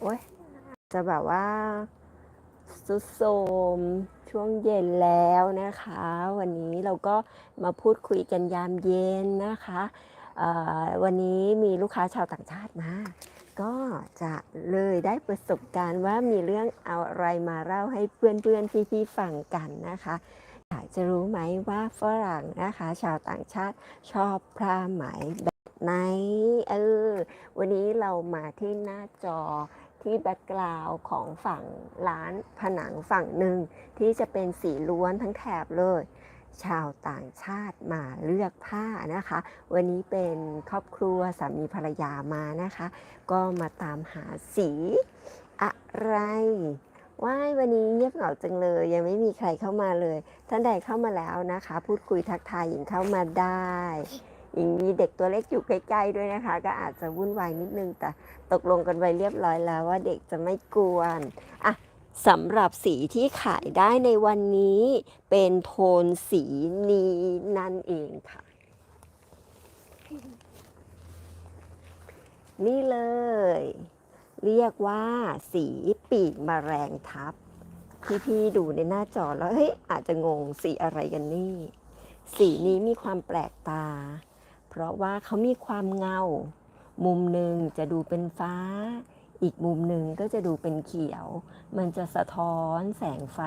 โอ้ยจะแบบว่าสุดโทมช่วงเย็นแล้วนะคะ วันนี้เราก็มาพูดคุยกันยามเย็นนะคะวันนี้มีลูกค้าชาวต่างชาติมา ก็จะเลยได้ประสบการณ์ว่ามีเรื่องอะไรมาเล่าให้เพื่อนๆพี่ๆฟังกันนะคะอยากจะรู้ไหมว่าฝรั่งนะคะ ชาวต่างชาติชอบผ้าไหมแบบไหนเออวันนี้เรามาที่หน้าจอ ที่แบ็กกราวด์ของฝั่งร้านผนังฝั่งหนึ่งที่จะเป็นสีล้วนทั้งแถบเลย ชาวต่างชาติมาเลือกผ้านะคะ วันนี้เป็นครอบครัวสามีภรรยามานะคะ ก็มาตามหาสีอะไรว่ายวันนี้เงียบเหงาจังเลย ยังไม่มีใครเข้ามาเลย ท่านใดเข้ามาแล้วนะคะ พูดคุยทักทายหญิงเข้ามาได้ หญิงมีเด็กตัวเล็กอยู่ใกล้ๆด้วยนะคะ ก็อาจจะวุ่นวายนิดนึง แต่ตกลงกันไว้เรียบร้อยแล้วว่าเด็กจะไม่กวนอะสำหรับสีที่ขายได้ในวันนี้เป็นโทนสีนี้นั่นเองค่ะ นี่เลย เรียกว่าสีปีกมแมลงทับพี่ๆดูในหน้าจอแล้วเฮ้ยอาจจะงงสีอะไรกันนี่ สีนี้มีความแปลกตา ราะว่าเขามีความเงา มุมหนึ่งจะดูเป็นฟ้า อีกมุมหนึ่งก็จะดูเป็นเขียว มันจะสะท้อนแสงไฟ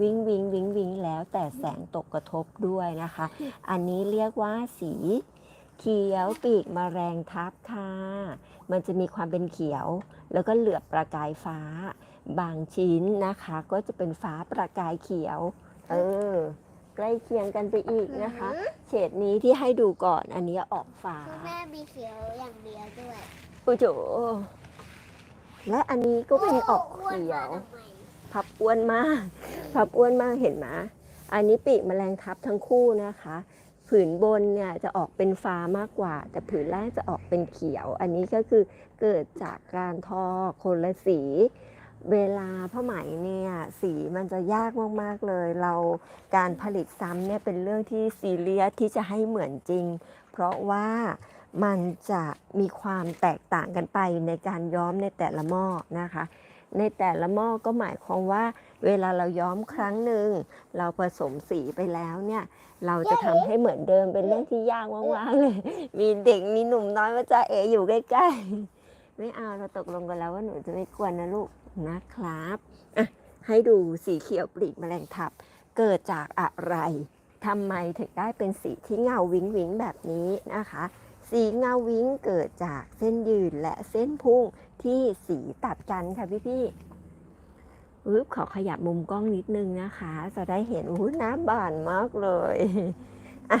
วิงวิงวิงวิงแล้วแต่แสงตกกระทบด้วยนะคะ อันนี้เรียกว่าสีเขียวปีกมแมลงทับค่ะ มันจะมีความเป็นเขียว แล้วก็เหลือบประกายฟ้า บางชิ้นนะคะ ก็จะเป็นฟ้าประกายเขียว เออ ใกล้เคียงกันไปอีกนะคะ เฉดนี้ที่ให้ดูก่อนอันนี้ออกฟ้าคุณแม่มีเขียวอย่างเดียวด้วยอุยโจและอันนี้ก็เป็นออกเขียว พับอ้วนมาก พับอ้วนมากเห็นไหมอันนี้ปีกแมลงทับทั้งคู่นะคะ ผืนบนเนี่ยจะออกเป็นฟ้ามากกว่า แต่ผืนล่างจะออกเป็นเขียว อันนี้ก็คือเกิดจากการทอคนละสี เวลาผ้าไหมเนี่ยสีมันจะยากมากๆเลย เราการผลิตซ้ำเนี่ยเป็นเรื่องที่ซีเรียสที่จะให้เหมือนจริง เพราะว่ามันจะมีความแตกต่างกันไปในการย้อมในแต่ละหม้อนะคะ ในแต่ละหม้อก็หมายความว่า เวลาเราย้อมครั้งหนึ่งเราผสมสีไปแล้วเนี่ยเราจะทำให้เหมือนเดิมเป็นเรื่องที่ยากมากๆเลย มีเด็กมีหนุ่มน้อยมาจะเออยู่ใกล้ๆไม่เอาเราตกลงกันแล้วว่าหนูจะไม่กวนนะลูก นะครับอะให้ดูสีเขียวปลีกแมลงทับ เกิดจากอะไรทำไมถึงได้เป็นสีที่เงาวิงวิงแบบนี้นะคะ สีเงาวิงเกิดจากเส้นยืนและเส้นพุ่งที่สีตัดกันค่ะพี่ๆอุ๊บขอขยับมุมกล้องนิดนึงนะคะ จะได้เห็นอู้หน้าบานมากเลยอะ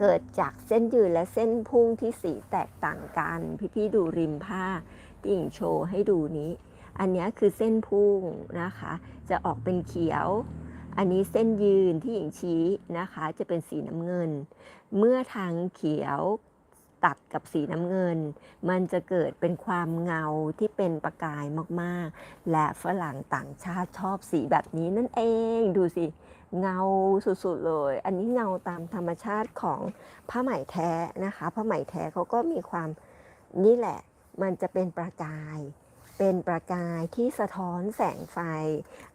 เกิดจากเส้นยืนและเส้นพุ่งที่สีแตกต่างกัน พี่ๆดูริมผ้า ที่หญิงโชว์ให้ดูนี้ อันนี้คือเส้นพุ่งนะคะ จะออกเป็นเขียว อันนี้เส้นยืนที่หญิงชี้นะคะ จะเป็นสีน้ำเงิน เมื่อทางเขียวตัดกับสีน้ำเงิน มันจะเกิดเป็นความเงาที่เป็นประกายมากๆ และฝรั่งต่างชาติชอบสีแบบนี้นั่นเองดูสิเงาสุดๆเลย อันนี้เงาตามธรรมชาติของผ้าไหมแท้นะคะ ผ้าไหมแท้เขาก็มีความนี่แหละ มันจะเป็นประกาย เป็นประกายที่สะท้อนแสงไฟ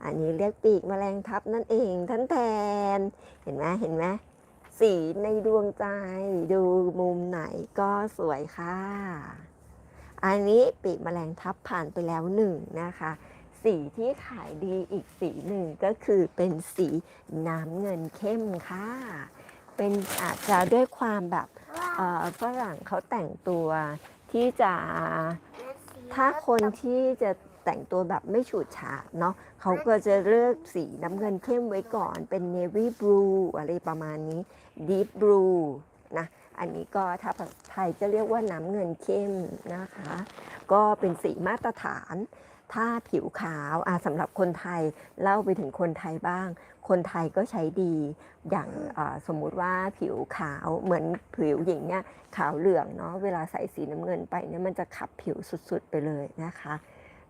อันนี้เรียกปีกแมลงทับนั่นเองท่านแทน เห็นไหมเห็นไหมสีในดวงใจดูมุมไหนก็สวยค่ะ อันนี้ปีกแมลงทับผ่านไปแล้วหนึ่งนะคะ สีที่ขายดีอีกสีหนึ่งก็คือเป็นสีน้ำเงินเข้มค่ะ เป็นอาจจะด้วยความแบบเอ่อฝรั่งเขาแต่งตัว ที่จะถ้าคนที่จะแต่งตัวแบบไม่ฉูดฉาดเนาะเขาก็จะเลือกสีน้ำเงินเข้มไว้ก่อนเป็น navy blue อะไรประมาณนี้ deep blue นะอันนี้ก็ถ้าภาษาไทยจะเรียกว่าน้ำเงินเข้มนะคะ ก็เป็นสีมาตรฐาน ถ้าผิวขาวอะสำหรับคนไทยเล่าไปถึงคนไทยบ้าง คนไทยก็ใช้ดี อย่างอ่าสมมุติว่าผิวขาวเหมือนผิวหญิงเนี่ยขาวเหลืองเนาะเวลาใส่สีน้ำเงินไปเนี่ยมันจะขับผิวสุดๆไปเลยนะคะ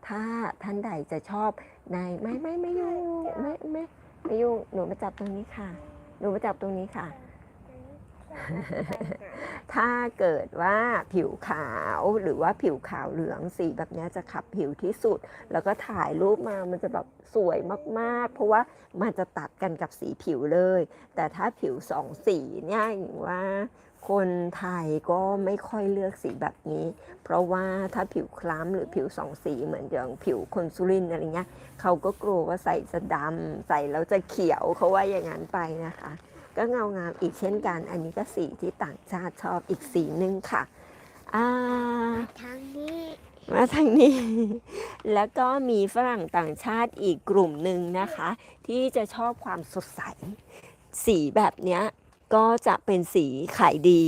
ถ้าท่านใดจะชอบในไม่ไม่ไม่ยุ่งไม่ไม่ไม่ยุ่งหนูมาจับตรงนี้ค่ะ หนูมาจับตรงนี้ค่ะ ถ้าเกิดว่าผิวขาวหรือว่าผิวขาวเหลืองสีแบบนี้จะขับผิวที่สุด แล้วก็ถ่ายรูปมามันจะแบบสวยมากๆ เพราะว่ามันจะตัดกันกับสีผิวเลย แต่ถ้าผิวสองสีเนี่ยอย่างว่าคนไทยก็ไม่ค่อยเลือกสีแบบนี้ เพราะว่าถ้าผิวคล้ำหรือผิวสองสีเหมือนอย่างผิวคนสุรินอะไรเงี้ยเขาก็กลัวว่าใส่จะดำใส่แล้วจะเขียวเขาว่าอย่างนั้นไปนะคะ ก็เงางามอีกเช่นกัน อันนี้ก็สีที่ต่างชาติชอบอีกสีหนึ่งค่ะอ่าทางนี้ มาทางนี้ แล้วก็มีฝรั่งต่างชาติอีกกลุ่มหนึ่งนะคะ ที่จะชอบความสดใส สีแบบเนี้ยก็จะเป็นสีขายดี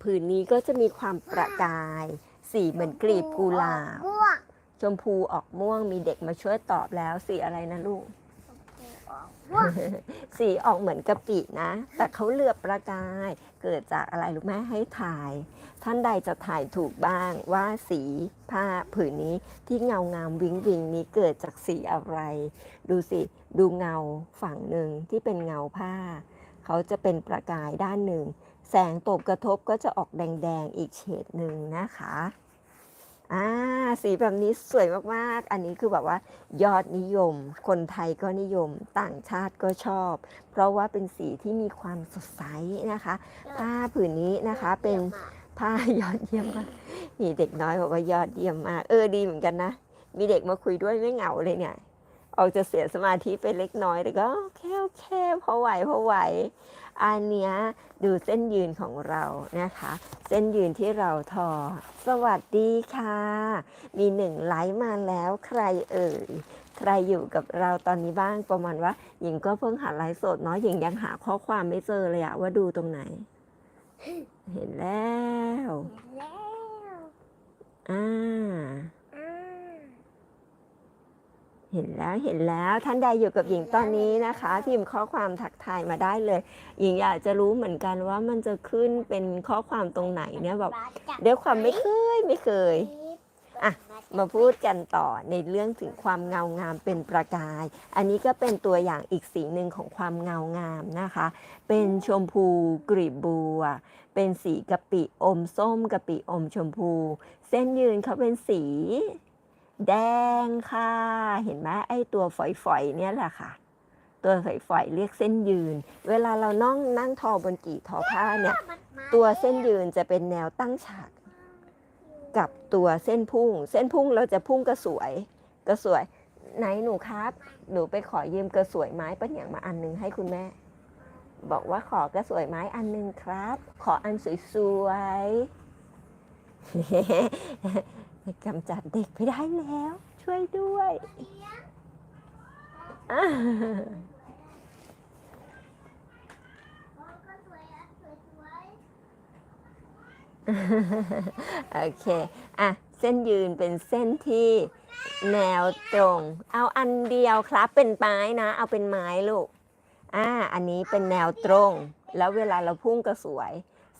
ผืนนี้ก็จะมีความประกาย สีเหมือนกลีบกุหลาบม่วงชมพูออกม่วงมีเด็กมาช่วยตอบแล้วสีอะไรนะลูกม่วง สีออกเหมือนกะปินะ แต่เขาเหลือบประกาย เกิดจากอะไรรู้ไหมให้ถ่าย ท่านใดจะถ่ายถูกบ้างว่าสีผ้าผืนนี้ที่เงางามวิงวิงนี้เกิดจากสีอะไร ดูสิ ดูเงาฝั่งหนึ่งที่เป็นเงาผ้า เขาจะเป็นประกายด้านหนึ่ง แสงตบกระทบก็จะออกแดง ๆ อีกเฉดหนึ่งนะคะ อ่าสีแบบนี้สวยมากๆ อันนี้คือแบบว่ายอดนิยม คนไทยก็นิยม ต่างชาติก็ชอบ เพราะว่าเป็นสีที่มีความสดใสนะคะ ผ้าผืนนี้นะคะเป็นผ้ายอดเยี่ยมมากมีเด็กน้อยบอกว่ายอดเยี่ยมมาก เออดีเหมือนกันนะ มีเด็กมาคุยด้วยไม่เหงาเลยเนี่ย ออกจะเสียสมาธิไปเล็กน้อยแต่ก็โอเคโอเคพอไหวพอไหว อันเนี้ยดูเส้นยืนของเรานะคะ เส้นยืนที่เราทอ สวัสดีค่ะ มีหนึ่งไลค์มาแล้วใครเอ่ยใครอยู่กับเราตอนนี้บ้างประมาณว่าหญิงก็เพิ่งหาไลฟ์สดเนาะหญิงยังหาข้อความไม่เจอเลยอะว่าดูตรงไหน เห็นแล้วแล้วอ่าอ่า เห็นแล้วเห็นแล้วท่านใดอยู่กับหญิงตอนนี้นะคะ พิมพ์ข้อความทักทายมาได้เลย หญิงอยากจะรู้เหมือนกันว่ามันจะขึ้นเป็นข้อความตรงไหนเนี่ยแบบเด้วยความไม่เคยไม่เคยอะมาพูดกันต่อในเรื่องถึงความเงางามเป็นประกาย อันนี้ก็เป็นตัวอย่างอีกสีหนึ่งของความเงางามนะคะ เป็นชมพูกรีบบัว เป็นสีกะปิอมส้มกะปิอมชมพู เส้นยืนเขาเป็นสี แดงค่ะ เห็นไหมไอ้ตัวฝอยๆเนี่ยแหละค่ะ ตัวฝอยๆเรียกเส้นยืน เวลาเรานั่งนั่งทอบนกี่ทอผ้าเนี่ย ตัวเส้นยืนจะเป็นแนวตั้งฉาก กับตัวเส้นพุ่ง เส้นพุ่งเราจะพุ่งกระสวย กระสวย ไหนหนูครับ หนูไปขอยืมกระสวยไม้ปัญญางมาอันหนึงให้คุณแม่ บอกว่าขอกระสวยไม้อันหนึงครับ ขออันสวยๆ กำจัดเด็กไปได้แล้ว ช่วยด้วยโอเค อะ เส้นยืนเป็นเส้นที่แนวตรง เอาอันเดียวครับ เป็นไม้นะ เอาเป็นไม้ลูก อ่า อันนี้เป็นแนวตรง แล้วเวลาเราพุ่งกระสวย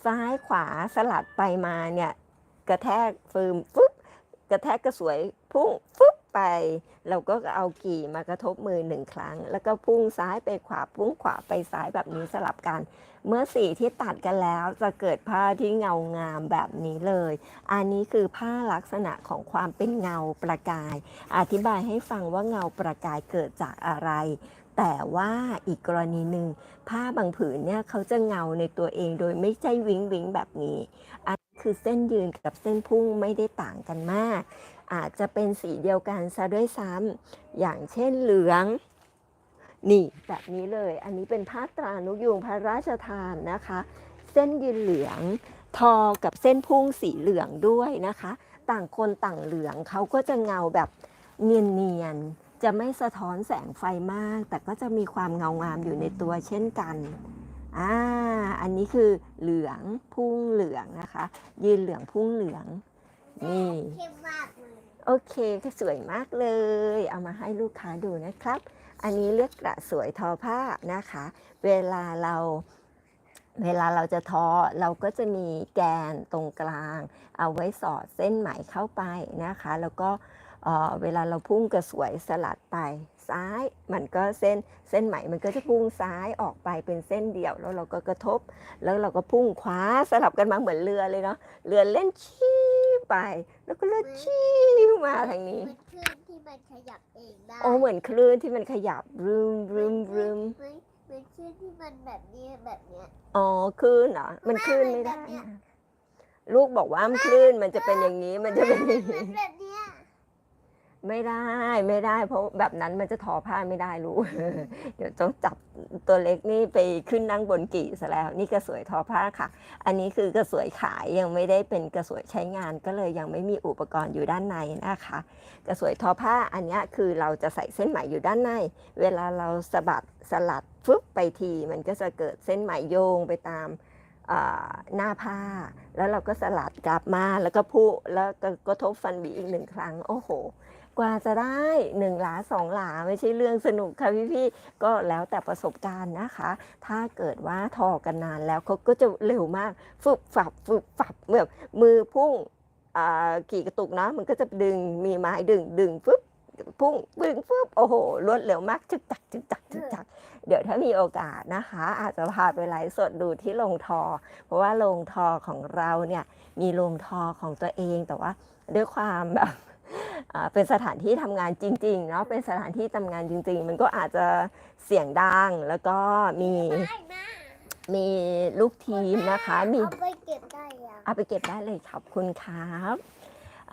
ซ้ายขวาสลัดไปมาเนี่ย กระแทกฟืมฟ กระแทกกระสวยพุ่งฟึบไป เราก็เอากี่มากระทบมือหนึ่งครั้ง แล้วก็พุ่งซ้ายไปขวาพุ่งขวาไปซ้ายแบบนี้สลับกัน เมื่อสีที่ตัดกันแล้วจะเกิดผ้าที่เงางามแบบนี้เลย อันนี้คือผ้าลักษณะของความเป็นเงาประกาย อธิบายให้ฟังว่าเงาประกายเกิดจากอะไรแต่ว่าอีกกรณีหนึ่งผ้าบางผืนเนี่ยเขาจะเงาในตัวเองโดยไม่ใช่วิงวิงแบบนี้อันนี้ คือเส้นยืนกับเส้นพุ่งไม่ได้ต่างกันมาก อาจจะเป็นสีเดียวกันซะด้วยซ้ำอย่างเช่นเหลือง นี่แบบนี้เลย อันนี้เป็นผ้าตรานุยงพระราชทานนะคะ เส้นยืนเหลือง ทอกับเส้นพุ่งสีเหลืองด้วยนะคะ ต่างคนต่างเหลืองเขาก็จะเงาแบบเนียนๆจะไม่สะท้อนแสงไฟมาก แต่ก็จะมีความเงางามอยู่ในตัวเช่นกัน อ่าอันนี้คือเหลืองพุ่งเหลืองนะคะ ยืนเหลืองพุ่งเหลืองนี่เข้มมากเลยโอเคก็สวยมากเลย เอามาให้ลูกค้าดูนะครับ อันนี้เรียกกระสวยทอผ้านะคะ เวลาเราเวลาเราจะทอเราก็จะมีแกนตรงกลาง เอาไว้สอดเส้นไหมเข้าไปนะคะ แล้วก็ เวลาเราพุ่งกระสวยสลัดไปซ้าย มันก็เส้นเส้นไหมมันก็จะพุ่งซ้ายออกไปเป็นเส้นเดียวแล้วเราก็กระทบ แล้วเราก็พุ่งขวาสลับกันมาเหมือนเรือเลยเนาะเรือเล่นชี้ไป แล้วก็เลื่อนชี้มาทางนี้คลื่นที่มันขยับเองได้โอ้เหมือนคลื่นที่มันขยับรึมรึมรึมเหมือนเหมือนคลื่นที่มันแบบนี้แบบเนี้ยอ๋อคลื่นเหรอมันคลื่นไม่ได้ลูกบอกว่ามันคลื่นมันจะเป็นอย่างนี้มันจะเป็นอย่างนี้แบบเนี้ย ไม่ได้ไม่ได้ เพราะแบบนั้นมันจะทอผ้าไม่ได้รู้ เดี๋ยวต้องจับตัวเล็กนี่ไปขึ้นนั่งบนกี่ซะแล้ว นี่กระสวยทอผ้าค่ะ อันนี้คือกระสวยขายยังไม่ได้เป็นกระสวยใช้งานก็เลยยังไม่มีอุปกรณ์อยู่ด้านในนะคะ กระสวยทอผ้าอันนี้คือเราจะใส่เส้นไหมอยู่ด้านใน เวลาเราสะบัดสลัดฟึบไปที มันก็จะเกิดเส้นไหมโยงไปตามหน้าผ้า แล้วเราก็สลัดกลับมาแล้วก็พุแล้วก็กระทบฟันบีอีกหนึ่งครั้งโอ้โห กว่าจะได้หนึ่งหลาสองหลาไม่ใช่เรื่องสนุกค่ะพี่ๆก็แล้วแต่ประสบการณ์นะคะ ถ้าเกิดว่าทอกันนานแล้วเขาก็จะเร็วมากฟึบฝับฟึบฝับแบบมือพุ่งอ่ากี่กระตุกเนาะมันก็จะดึงมีไม้ดึงดึงฟึบพุ่งปึ้งฟึบโอ้โหรวดเร็วมากจึกจักจึกจักจึกจัก เดี๋ยวถ้ามีโอกาสนะคะ อาจจะพาไปไลฟ์สดดูที่โรงทอ เพราะว่าโรงทอของเราเนี่ยมีโรงทอของตัวเองแต่ว่าด้วยความแบบ เป็นสถานที่ทำงานจริงๆเนาะเป็นสถานที่ทำงานจริง ๆ มันก็อาจจะเสียงดังแล้วก็มีได้นะมีลูกทีมนะคะมีเอาไปเก็บได้ยังเอาไปเก็บได้เลยขอบคุณครับ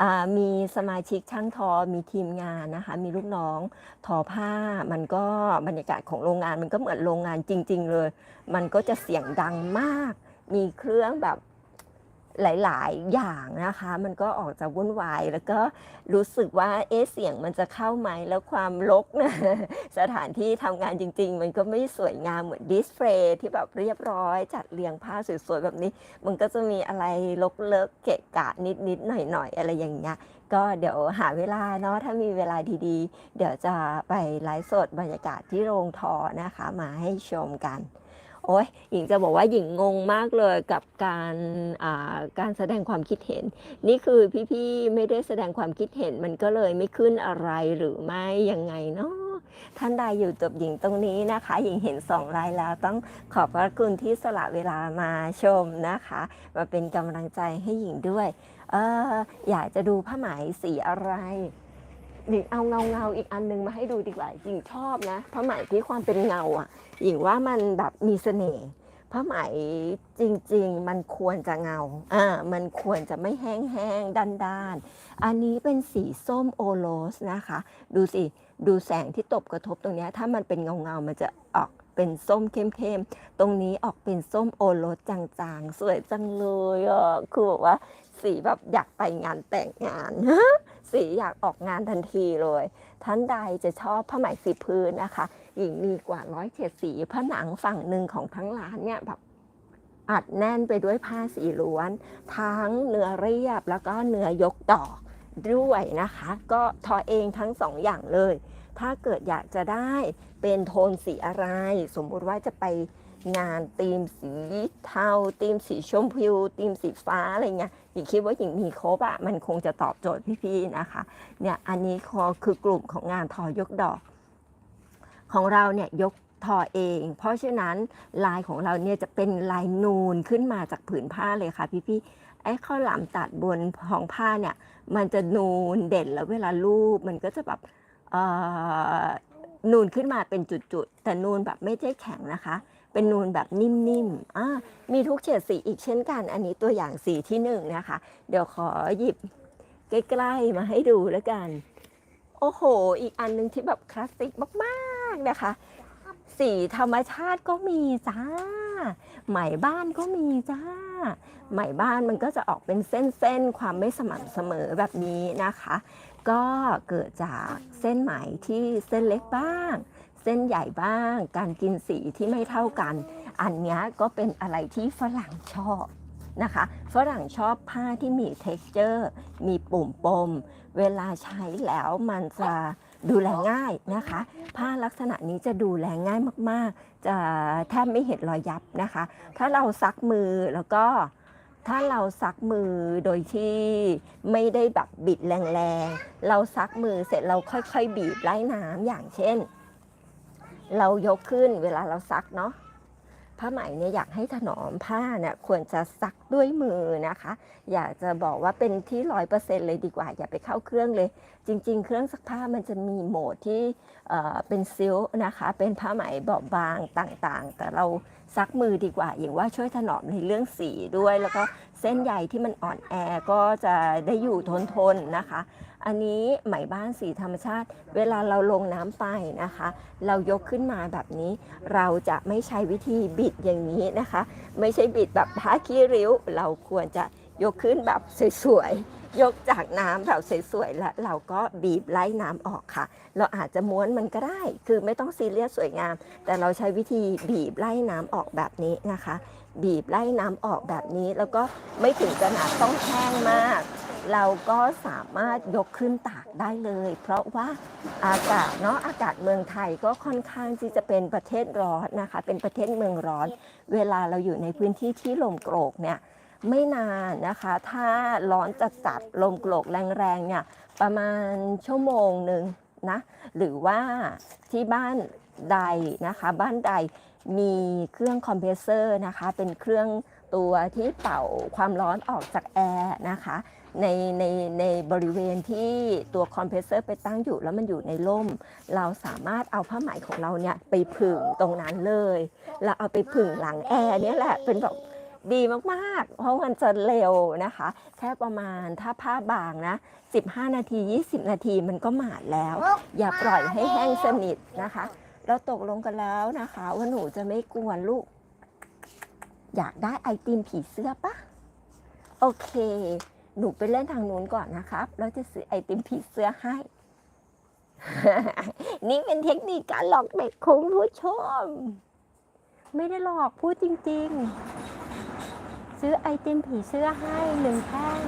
อ่ามีสมาชิกช่างทอมีทีมงานนะคะ มีลูกน้องทอผ้า มันก็บรรยากาศของโรงงานมันก็เหมือนโรงงานจริง ๆ เลย มันก็จะเสียงดังมาก มีเครื่องแบบ หลาย ๆ อย่างนะคะ มันก็ออกจะวุ่นวาย แล้วก็รู้สึกว่าเอ๊ะเสียงมันจะเข้าไหมแล้วความรกนะสถานที่ทำงานจริง ๆ มันก็ไม่สวยงามเหมือนดิสเพลย์ที่แบบเรียบร้อย จัดเรียงผ้าสวย ๆ แบบนี้ มันก็จะมีอะไรลกเลิกเกะกะนิด ๆ หน่อย ๆ อะไรอย่างเงี้ยก็เดี๋ยวหาเวลาเนาะถ้ามีเวลาดีๆ เดี๋ยวจะไปไลฟ์สดบรรยากาศที่โรงทอนะคะ มาให้ชมกัน โอ้ยหญิงจะบอกว่าหญิงงงมากเลยกับการการแสดงความคิดเห็น นี่คือพี่ๆไม่ได้แสดงความคิดเห็นมันก็เลยไม่ขึ้นอะไรหรือไม่ยังไงเนาะท่านใดอยู่กับหญิงตรงนี้นะคะ หญิงเห็นสองรายแล้วต้องขอบพระคุณที่สละเวลามาชมนะคะ มาเป็นกำลังใจให้หญิงด้วยเอออยากจะดูผ้าไหมสีอะไรหญิงเอาเงาเงาๆอีกอันนึงมาให้ดูดีกว่าหญิงชอบนะผ้าไหมที่ความเป็นเงาอะ หญิงว่ามันแบบมีเสน่ห์ผ้าไหมจริง ๆ มันควรจะเงา อ่า มันควรจะไม่แห้งๆ ด้านๆ อันนี้เป็นสีส้มโอโรสนะคะ ดูสิ ดูแสงที่ตบกระทบตรงนี้ ถ้ามันเป็นเงาๆ มันจะออกเป็นส้มเข้มๆ ตรงนี้ออกเป็นส้มโอโรสจางๆ สวยจังเลยอะ คือแบบว่าสีแบบอยากไปงานแต่งงาน สีอยากออกงานทันทีเลย ท่านใดจะชอบผ้าไหมสีพื้นนะคะ หญิงมีกว่าร้อยเจ็ดสีผนังฝั่งหนึ่งของทั้งร้านเนี่ยแบบอัดแน่นไปด้วยผ้าสีล้วน ทั้งเนื้อเรียบแล้วก็เนื้อยกดอกด้วยนะคะ ก็ทอเองทั้งสองอย่างเลย ถ้าเกิดอยากจะได้เป็นโทนสีอะไร สมมุติว่าจะไป งานธีมสีเทาธีมสีชมพูธีมสีฟ้าอะไรเงี้ยหญิงคิดว่าหญิงมีครบอะมันคงจะตอบโจทย์พี่ๆนะคะเนี่ยอันนี้คอคือกลุ่มของงานทอยกดอก ของเราเนี่ยยกทอเอง เพราะฉะนั้นลายของเราเนี่ยจะเป็นลายนูนขึ้นมาจากผืนผ้าเลยค่ะพี่ๆไอ้ข้าวหลามตัดบนของผ้าเนี่ย มันจะนูนเด่นแล้วเวลาลูบมันก็จะแบบเอ่อนูนขึ้นมาเป็นจุดๆ แต่นูนแบบไม่ใช่แข็งนะคะ เป็นนูนแบบนิ่มๆอ่ามีทุกเฉดสีอีกเช่นกัน อันนี้ตัวอย่างสีที่หนึ่งนะคะ เดี๋ยวขอหยิบใกล้ๆมาให้ดูแล้วกัน โอ้โห อีกอันหนึงที่แบบคลาสสิกมากๆนะคะ สีธรรมชาติก็มีจ้าไหมบ้านก็มีจ้าไหมบ้านมันก็จะออกเป็นเส้นๆ ความไม่สม่ำเสมอแบบนี้นะคะ ก็เกิดจากเส้นไหมที่เส้นเล็กบ้าง ส้นใหญ่บ้าง การกินสีที่ไม่เท่ากัน อันนี้ก็เป็นอะไรที่ฝรั่งชอบนะคะฝรั่งชอบผ้าที่มี texture มีปุ่มปม เวลาใช้แล้วมันจะดูแลง่ายนะคะ ผ้าลักษณะนี้จะดูแลง่ายมาก ๆ จะแทบไม่เห็นรอยยับนะคะ ถ้าเราซักมือแล้วก็ถ้าเราซักมือโดยที่ไม่ได้แบบบิดแรงๆ เราซักมือเสร็จเราค่อยๆ บีบไล่น้ำอย่างเช่น เรายกขึ้นเวลาเราซักเนาะผ้าไหมเนี่ยอยากให้ถนอมผ้าเนี่ยควรจะซักด้วยมือนะคะ อยากจะบอกว่าเป็นที่ร้อยเปอร์เซ็นต์เลยดีกว่า อย่าไปเข้าเครื่องเลย จริง ๆ เครื่องซักผ้ามันจะมีโหมดที่เอ่อเป็นซิลนะคะ เป็นผ้าไหมเบอบางต่างๆ แต่เราซักมือดีกว่า อย่างว่าช่วยถนอมในเรื่องสีด้วย แล้วก็เส้นใยที่มันอ่อนแอก็จะได้อยู่ทนทนๆนะคะ อันนี้ไหมบ้านสีธรรมชาติ เวลาเราลงน้ำไปนะคะ เรายกขึ้นมาแบบนี้ เราจะไม่ใช้วิธีบิดอย่างนี้นะคะ ไม่ใช่บิดแบบผ้าขี้ริ้ว เราควรจะยกขึ้นแบบสวยๆ ยกจากน้ำแบบสวยๆ แล้วเราก็บีบไล่น้ำออกค่ะ เราอาจจะม้วนมันก็ได้ คือไม่ต้องซีเรียสสวยงาม แต่เราใช้วิธีบีบไล่น้ำออกแบบนี้นะคะ บีบไล่น้ำออกแบบนี้ แล้วก็ไม่ถึงขนาดต้องแห้งมาก เราก็สามารถยกขึ้นตากได้เลย เพราะว่าอากาศเนาะอากาศเมืองไทยก็ค่อนข้างที่จะเป็นประเทศร้อนนะคะ เป็นประเทศเมืองร้อน เวลาเราอยู่ในพื้นที่ที่ลมโกรกเนี่ยไม่นานนะคะ ถ้าร้อนจัดจัดลมโกรกแรงๆเนี่ยประมาณชั่วโมงหนึ่งนะหรือว่าที่บ้านใดนะคะ บ้านใดมีเครื่องคอมเพรสเซอร์นะคะ เป็นเครื่อง ตัวที่เป่าความร้อนออกจากแอร์นะคะในในในบริเวณที่ตัวคอมเพรสเซอร์ไปตั้งอยู่แล้วมันอยู่ในร่ม เราสามารถเอาผ้าไหมของเราเนี่ยไปผึ่งตรงนั้นเลยแล้วเอาไปผึ่งหลังแอร์เนี่ยแหละเป็นแบบดีมากๆ เพราะมันจะเร็วนะคะ แค่ประมาณถ้าผ้าบางนะ 15 นาที 20 นาทีมันก็หมาดแล้ว อย่าปล่อยให้แห้งสนิทนะคะ เราตกลงกันแล้วนะคะ ว่าหนูจะไม่กวนลูก อยากได้ไอติมผีเสื้อปะโอเค หนูไปเล่นทางนู้นก่อนนะครับ แล้วจะซื้อไอติมผีเสื้อให้ นี่เป็นเทคนิคการหลอกเด็กคุณผู้ชม ไม่ได้หลอกพูดจริง ๆ ซื้อไอติมผีเสื้อให้หนึ่งแท่ง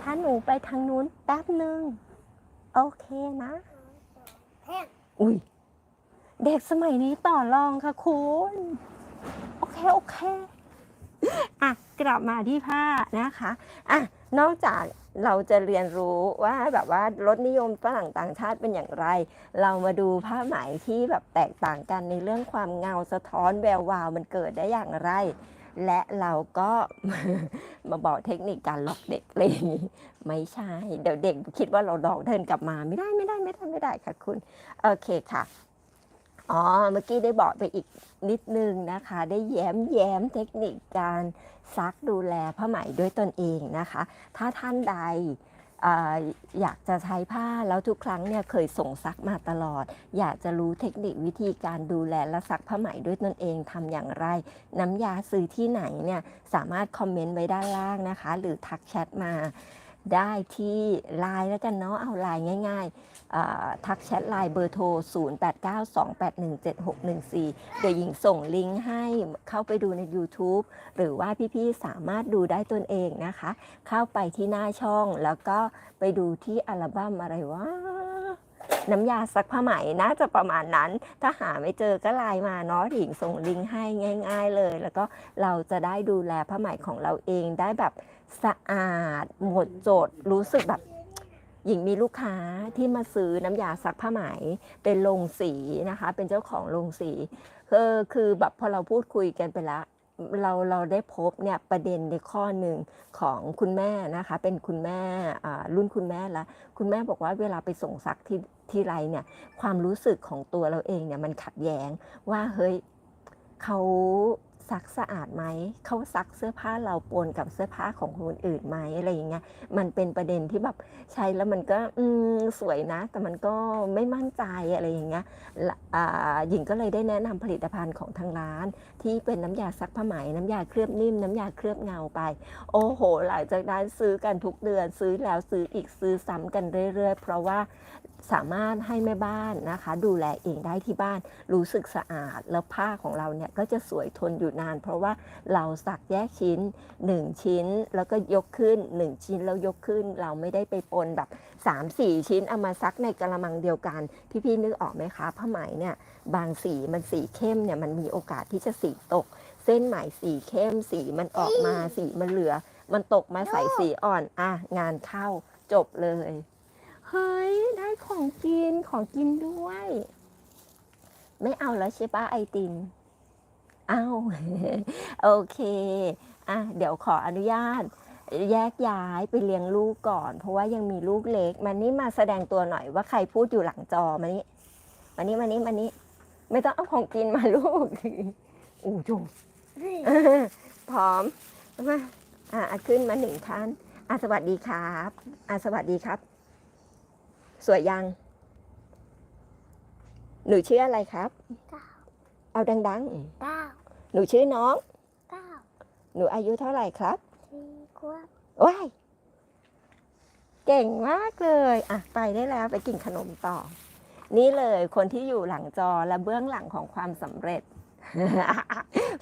ถ้าหนูไปทางนู้นแป๊บหนึ่งโอเคนะแห้งอุ้ยเด็กสมัยนี้ต่อรองค่ะคุณ โอเค โอเค อะกลับมาที่ผ้านะคะอะนอกจากเราจะเรียนรู้ว่าแบบว่ารสนิยมฝรั่งต่างชาติเป็นอย่างไร เรามาดูผ้าไหมที่แบบแตกต่างกันในเรื่องความเงาสะท้อนแวววาวมันเกิดได้อย่างไร และเราก็มาบอกเทคนิคการหลอกเด็กเลยนี้ไม่ใช่ เดี๋ยวเด็กคิดว่าเราหลอกเดินกลับมาไม่ได้ไม่ได้ไม่ได้ไม่ได้ค่ะคุณ โอเคค่ะ อ๋อ เมื่อกี้ได้บอกไปอีกนิดนึงนะคะ ได้แย้มแย้มเทคนิคการซักดูแลผ้าไหมด้วยตนเองนะคะ ถ้าท่านใดออยากจะใช้ผ้าแล้วทุกครั้งเนี่ยเคยส่งซักมาตลอด อยากจะรู้เทคนิควิธีการดูแลและซักผ้าไหมด้วยตนเองทำอย่างไร น้ำยาซื้อที่ไหนเนี่ยสามารถคอมเมนต์ไว้ด้านล่างนะคะ หรือทักแชทมา ได้ที่ไลน์แล้วกันเนาะเอาไลน์ง่ายๆ ทักแชทไลน์เบอร์โทร 0892817614 เดี๋ยวหญิงส่งลิงก์ให้เข้าไปดูใน YouTube หรือว่าพี่ๆ สามารถดูได้ตนเองนะคะ เข้าไปที่หน้าช่องแล้วก็ไปดูที่อัลบั้มอะไรวะ น้ำยาซักผ้าไหมน่าจะประมาณนั้น ถ้าหาไม่เจอก็ไลน์มาเนาะหญิงส่งลิงก์ให้ง่าย ๆเลย แล้วก็เราจะได้ดูแลผ้าไหมของเราเองได้แบบสะอาด หมดจดรู้สึกแบบหญิงมีลูกค้าที่มาซื้อน้ำยาซักผ้าไหมเป็นโรงสีนะคะ เป็นเจ้าของโรงสีคือคือแบบพอเราพูดคุยกันไปแล้วเราเราได้พบเนี่ยประเด็นในข้อหนึ่งของคุณแม่นะคะ เป็นคุณแม่อ่ารุ่นคุณแม่ละคุณแม่บอกว่าเวลาไปส่งซักที่ ที่ไรเนี่ยความรู้สึกของตัวเราเองเนี่ยมันขัดแย้งว่าเฮ้ยเขาซักสะอาดไหมเขาซักเสื้อผ้าเราปนกับเสื้อผ้าของคนอื่นไหมอะไรอย่างเงี้ยมันเป็นประเด็นที่แบบใช้แล้วมันก็อืมสวยนะ แต่มันก็ไม่มั่นใจอะไรอย่างเงี้ยหญิงก็เลยได้แนะนำผลิตภัณฑ์ของทางร้าน ที่เป็นน้ำยาซักผ้าไหมน้ำยาเคลือบนิ่มน้ำยาเคลือบเงาไป โอ้โห หลังจากนั้นซื้อกันทุกเดือนซื้อแล้วซื้ออีกซื้อซ้ำกันเรื่อยๆ เพราะว่า สามารถให้แม่บ้านนะคะ ดูแลเองได้ที่บ้านรู้สึกสะอาด แล้วผ้าของเราเนี่ยก็จะสวยทนอยู่นาน เพราะว่าเราสักแยกชิ้น 1 ชิ้นแล้วก็ยกขึ้น 1 ชิ้นแล้วยกขึ้น เราไม่ได้ไปปนแบบ 3-4 ชิ้นเอามาซักในกระมังเดียวกัน พี่ๆนึกออกไหมคะผ้าไหมเนี่ยบางสีมันสีเข้มเนี่ยมันมีโอกาสที่จะสีตก เส้นไหมสีเข้มสีมันออกมาสีมันเหลือ มันตกมาใส่สีอ่อนอะงานเข้าจบเลย เฮ้ย ได้ของกินของกินด้วย ไม่เอาแล้วใช่ปะไอติมเอาโอเคอะเดี๋ยวขออนุญาต แยกย้ายไปเลี้ยงลูกก่อน เพราะว่ายังมีลูกเล็ก มันนี่มาแสดงตัวหน่อยว่าใครพูดอยู่หลังจอมานี่มานี่มานี่มานี่ไม่ต้องเอาของกินมาลูกอู้จูพร้อมมาอะอะขึ้นมาหนึ่งท่านอะสวัสดีครับอะสวัสดีครับ สวยยัง หนูชื่ออะไรครับ เก้าเอาดังเก้าๆ หนูชื่อน้อง เก้าหนูอายุเท่าไหร่ครับ สี่ขวบว้ายเก่งมากเลยอะไปได้แล้วไปกินขนมต่อ นี่เลยคนที่อยู่หลังจอและเบื้องหลังของความสำเร็จ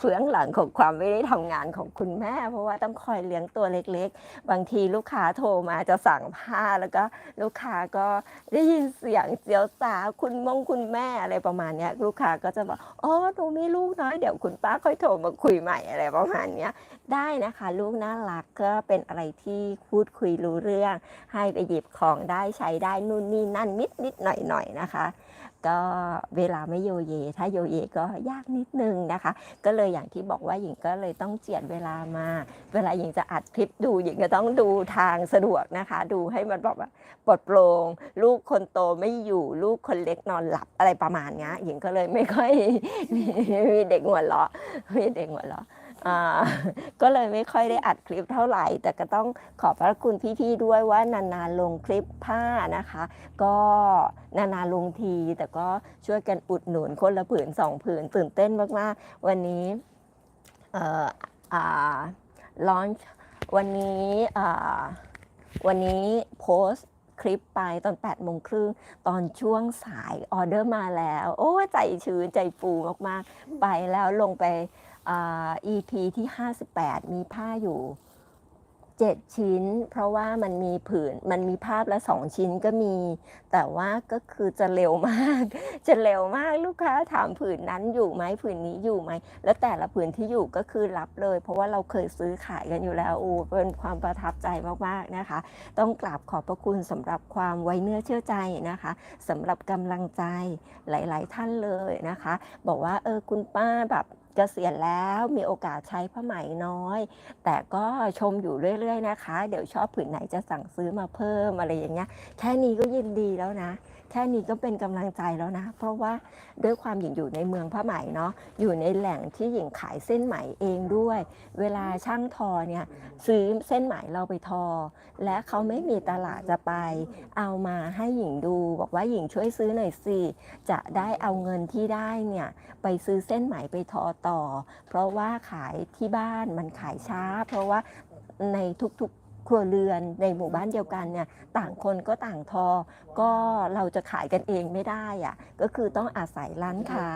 เบื้องหลังของความไม่ได้ทำงานของคุณแม่ เพราะว่าต้องคอยเลี้ยงตัวเล็กๆ บางทีลูกค้าโทรมาจะสั่งผ้าแล้วก็ลูกค้าก็ได้ยินเสียงเจียวสาวคุณมงคุณแม่อะไรประมาณนี้ลูกค้าก็จะบอกอ๋อหนูมีลูกน้อยเดี๋ยวคุณป้าค่อยโทรมาคุยใหม่อะไรประมาณนี้ได้นะคะ ลูกน่ารักก็เป็นอะไรที่พูดคุยรู้เรื่อง ให้ไปหยิบของได้ใช้ได้นู่นนี่นั่นนิดนิดหน่อยหน่อยนะคะ ก็เวลาไม่โยเย ถ้าโยเยก็ยากนิดนึงนะคะ ก็เลยอย่างที่บอกว่าหญิงก็เลยต้องเจียดเวลามา เวลาหญิงจะอัดคลิปดูหญิงก็ต้องดูทางสะดวกนะคะ ดูให้มันแบบว่าปลดโปร่งลูกคนโตไม่อยู่ลูกคนเล็กนอนหลับอะไรประมาณนี้หญิงก็เลยไม่ค่อยมีเด็กหัวเราะมีเด็กหัวเราะ ก็เลยไม่ค่อยได้อัดคลิปเท่าไหร่ แต่ก็ต้องขอบพระคุณพี่ๆด้วยว่านานๆลงคลิปผ้านะคะ ก็นานๆลงที แต่ก็ช่วยกันอุดหนุนคนละผืนสองผืนตื่นเต้นมากๆ วันนี้เอ่ออ่าลอนวันนี้วันนี้โพสคลิปไปตอน8โมงครึ่งตอนช่วงสายออเดอร์มาแล้ว โอ้ใจชื้นใจฟูมาก ๆ ไปแล้วลงไป EP ที่ 58 มีผ้าอยู่ 7 ชิ้น เพราะว่ามันมีผืนมันมีภาพละ 2 ชิ้นก็มี แต่ว่าก็คือจะเร็วมาก จะเร็วมากลูกค้าถามผืนนั้นอยู่ไหมผืนนี้อยู่ไหม แล้วแต่ละผืนที่อยู่ก็คือรับเลย เพราะว่าเราเคยซื้อขายกันอยู่แล้วโอ้เป็นความประทับใจมากๆนะคะ ต้องกราบขอบพระคุณสำหรับความไว้เนื้อเชื่อใจนะคะสำหรับกำลังใจหลาย ๆ ท่านเลยนะคะ บอกว่าเออคุณป้าแบบ กษียณแล้วมีโอกาสใช้ผ้าไหมน้อย แต่ก็ชมอยู่เรื่อย ๆ นะคะ เดี๋ยวชอบผืนไหนจะสั่งซื้อมาเพิ่มอะไรอย่างเงี้ย แค่นี้ก็ยินดีแล้วนะ แค่นี้ก็เป็นกำลังใจแล้วนะ เพราะว่าด้วยความหญิงอยู่ในเมืองผ้าไหมเนาะอยู่ในแหล่งที่หญิงขายเส้นไหมเองด้วย เวลาช่างทอเนี่ยซื้อเส้นไหมเราไปทอ และเขาไม่มีตลาดจะไป เอามาให้หญิงดู บอกว่าหญิงช่วยซื้อหน่อยสิจะได้เอาเงินที่ได้เนี่ยไปซื้อเส้นไหมไปทอต่อ เพราะว่าขายที่บ้านมันขายช้า เพราะว่าในทุกๆ ครัวเรือนในหมู่บ้านเดียวกันเนี่ยต่างคนก็ต่างทอ ก็เราจะขายกันเองไม่ได้อะก็คือต้องอาศัยร้านค้า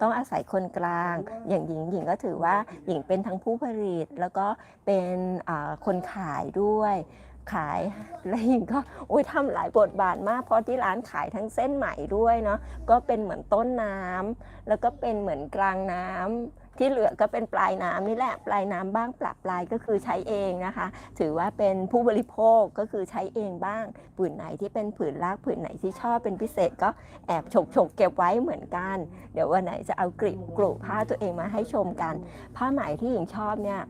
ต้องอาศัยคนกลาง อย่างหญิงหญิงก็ถือว่าหญิงเป็นทั้งผู้ผลิต แล้วก็เป็นคนขายด้วยขายแล้วหญิงก็โอ้ยทำหลายบทบาทมากเพราะที่ร้านขายทั้งเส้นไหมด้วยเนาะก็เป็นเหมือนต้นน้ำแล้วก็เป็นเหมือนกลางน้ำ ที่เหลือก็เป็นปลายน้ำนี่แหละปลายน้ำบ้างปลับปลายก็คือใช้เองนะคะ ถือว่าเป็นผู้บริโภคก็คือใช้เองบ้างผืนไหนที่เป็นผืนรากผืนไหนที่ชอบเป็นพิเศษก็แอบฉกฉกเก็บไว้เหมือนกัน เดี๋ยววันไหนจะเอากลีบกลุ่ผ้าตัวเองมาให้ชมกัน ผ้าไหมที่หญิงชอบเนี่ย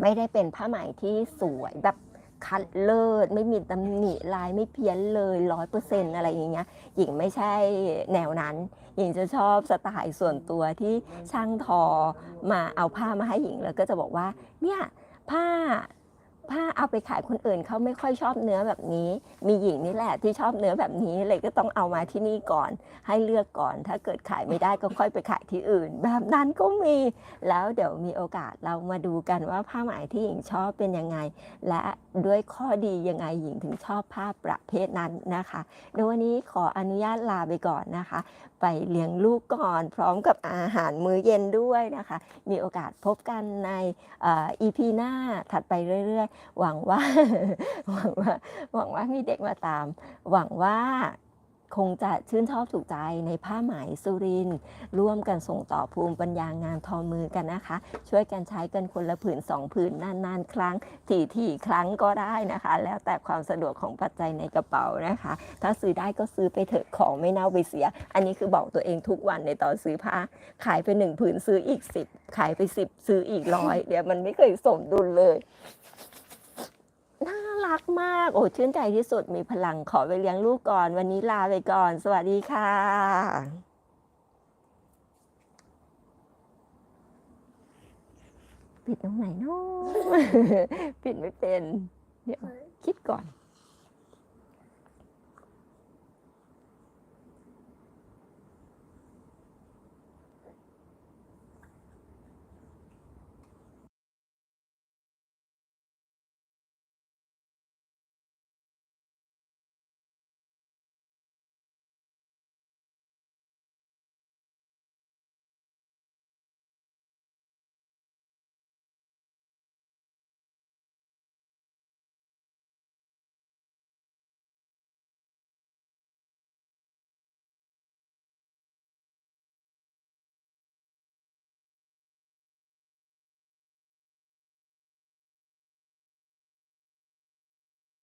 ไม่ได้เป็นผ้าไหมที่สวยแบบ คัดเลิศไม่มีตำหนิลายไม่เพี้ยนเลยร้อยเปอร์เซ็นต์อะไรอย่างเงี้ยหญิงไม่ใช่แนวนั้น หญิงจะชอบสไตล์ส่วนตัวที่ช่างทอมาเอาผ้ามาให้หญิงแล้วก็จะบอกว่าเนี่ยผ้า ผ้าเอาไปขายคนอื่นเขาไม่ค่อยชอบเนื้อแบบนี้ มีหญิงนี่แหละที่ชอบเนื้อแบบนี้เลยก็ต้องเอามาที่นี่ก่อน ให้เลือกก่อน ถ้าเกิดขายไม่ได้ก็ค่อยไปขายที่อื่น แบบนั้นก็มีแล้วเดี๋ยวมีโอกาสเรามาดูกันว่าผ้าไหมที่หญิงชอบเป็นยังไง และด้วยข้อดียังไงหญิงถึงชอบผ้าประเภทนั้นนะคะในวันนี้ขออนุญาตลาไปก่อนนะคะ ไปเลี้ยงลูกก่อน พร้อมกับอาหารมื้อเย็นด้วยนะคะ มีโอกาสพบกันในอีพีหน้าถัดไปเรื่อยๆหวังว่า หวังว่า หวังว่ามีเด็กมาตาม หวังว่าคงจะชื่นชอบถูกใจในผ้าไหมสุริน ร่วมกันส่งต่อภูมิปัญญางานทอมือกันนะคะ ช่วยกันใช้กันคนละผืนสองผืนนานๆ ครั้งถี่ๆครั้งก็ได้นะคะ แล้วแต่ความสะดวกของปัจจัยในกระเป๋านะคะ ถ้าซื้อได้ก็ซื้อไปเถอะของไม่เน่าไปเสีย อันนี้คือบอกตัวเองทุกวันในตอนซื้อผ้า ขายไปหนึ่งผืนซื้ออีกสิบขายไปสิบซื้ออีกร้อยเดี๋ยวมันไม่เคยสมดุลเลย น่ารักมาก โอ้ชื่นใจที่สุดมีพลังขอไปเลี้ยงลูกก่อน วันนี้ลาไปก่อน สวัสดีค่ะปิดตรงไหนเนาะ ปิดไม่เป็น เดี๋ยวคิดก่อน